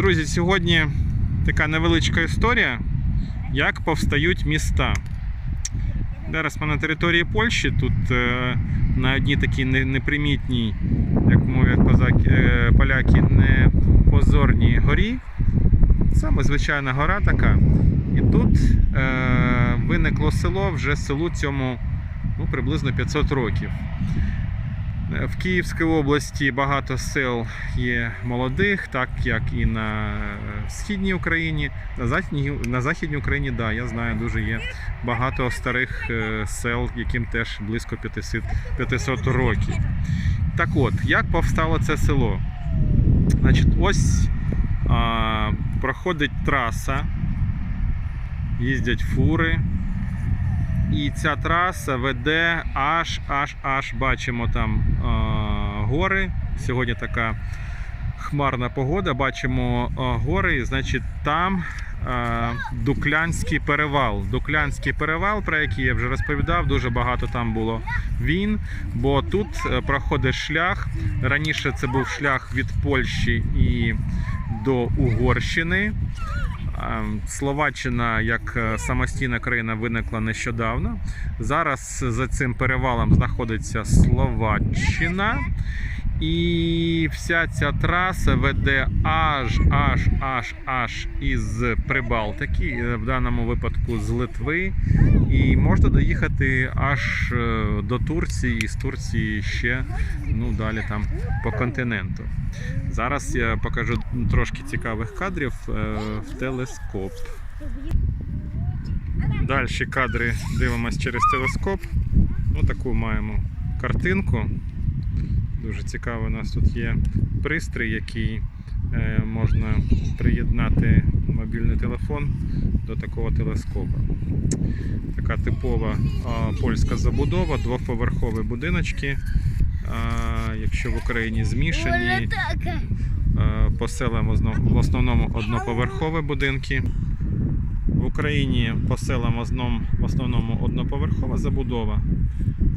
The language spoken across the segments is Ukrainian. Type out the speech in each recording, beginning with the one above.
Друзі, сьогодні така невеличка історія, як повстають міста. Зараз ми на території Польщі. Тут е, на одній такій непримітній, як мовлять позаки- е, поляки, непозорній горі. Саме звичайна гора така. І тут е, виникло село, вже селу цьому ну, приблизно 500 років. В Київській області багато сел є молодих, так як і на е, східній Україні. На західній, на західній Україні, да, я знаю, дуже є багато старих е, сел, яким теж близько 500, 500 років. Так от, як повстало це село? Значить, ось а, проходить траса, їздять фури. І ця траса веде аж, аж, аж бачимо там а, гори. Сьогодні така хмарна погода. Бачимо а, гори, значить, там а, Дуклянський перевал. Дуклянський перевал, про який я вже розповідав, дуже багато там було війн, бо тут е, проходить шлях. Раніше це був шлях від Польщі і до Угорщини. Ем, Словаччина як е, самостійна країна виникла нещодавно. Зараз за цим перевалом знаходиться Словаччина. І вся ця траса веде аж, аж, аж, аж із Прибалтики, е, в даному випадку з Литви. І можна доїхати аж е, до Турції, з Турції ще ну, далі там по континенту. Зараз я покажу трошки цікавих кадрів е, в телескоп. Далі кадри дивимось через телескоп. Ну, таку маємо картинку. Дуже цікаво, у нас тут є пристрій, який е, можна приєднати мобільний телефон до такого телескопа. Така типова польська забудова, двоповерхові будиночки. Якщо в Україні змішані, по селам в основному одноповерхові будинки. В Україні по селам в основному одноповерхова забудова.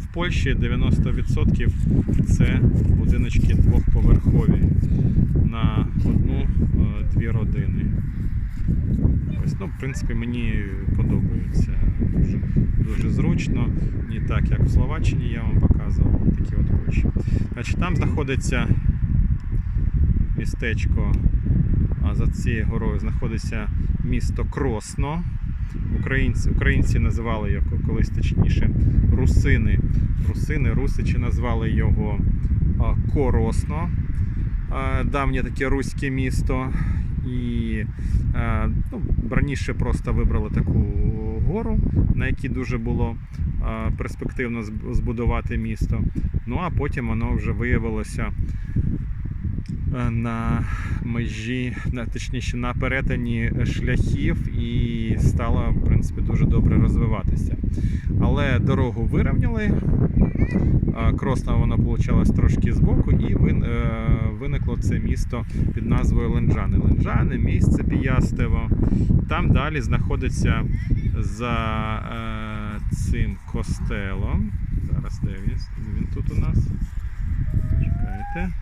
В Польщі 90% це будиночки двохповерхові на одну-дві родини. Ось, ну, в принципі, мені подобається. Дуже, дуже зручно, не так, як в Словаччині я вам показував. Такі от Польщі. Значить, там знаходиться містечко, а за цією горою знаходиться місто Кросно. Українці, українці називали його колись точніше русини. Русини, русичі назвали його Коросно. Давнє таке руське місто. І ну, раніше просто вибрали таку гору, на якій дуже було перспективно збудувати місто. Ну а потім воно вже виявилося на межі, на, точніше, на перетині шляхів і стало, в принципі, дуже добре розвиватися. Але дорогу вирівняли. Кросна вона получалась трошки збоку, і е, виникло це місто під назвою Ленджани. Ленджани, місце Піястево. Там далі знаходиться за е, цим костелом. Зараз де? Він тут у нас. Чекайте.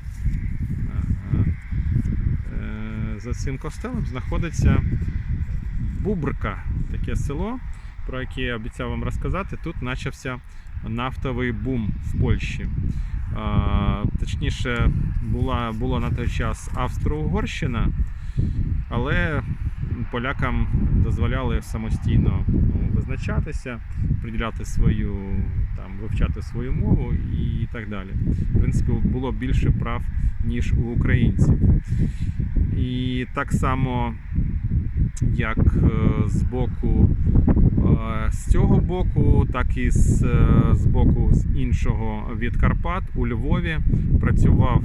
За цим костелом знаходиться Бубрка, таке село, про яке я обіцяв вам розказати. Тут почався нафтовий бум в Польщі. Точніше, була, була на той час Австро-Угорщина, але полякам дозволяли самостійно ну, визначатися, приділяти свою, там, вивчати свою мову і так далі. В принципі, було більше прав, ніж у українців. І так само, як е, з боку е, з цього боку, так і з, е, з боку з іншого від Карпат у Львові працював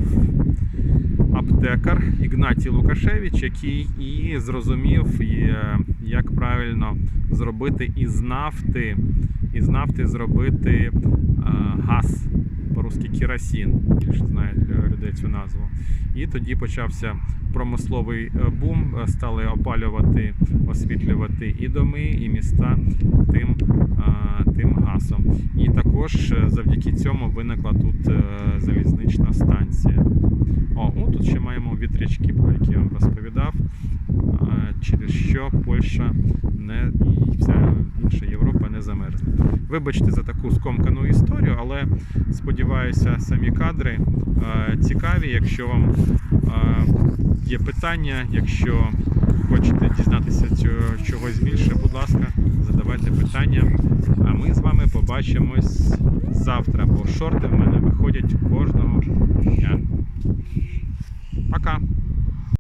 аптекар Ігнатій Лукашевич, який і зрозумів, як правильно зробити із нафти, із нафти зробити керосин, більше знають людей цю назву. І тоді почався промисловий е, бум, е, стали опалювати, освітлювати і доми, і міста тим, е, тим газом. І також завдяки цьому виникла тут залізнична станція. О, о, тут ще маємо вітрячки, про які я вам розповідав, через що Польща не і вся інша Європа не замерзне. Вибачте за таку скомкану історію, але сподіваюся, самі кадри е, цікаві. Якщо вам е, є питання, якщо хочете дізнатися чогось більше, будь ласка, задавайте питання. А ми з вами побачимось завтра, бо шорти в мене виходять кожного дня. Пока!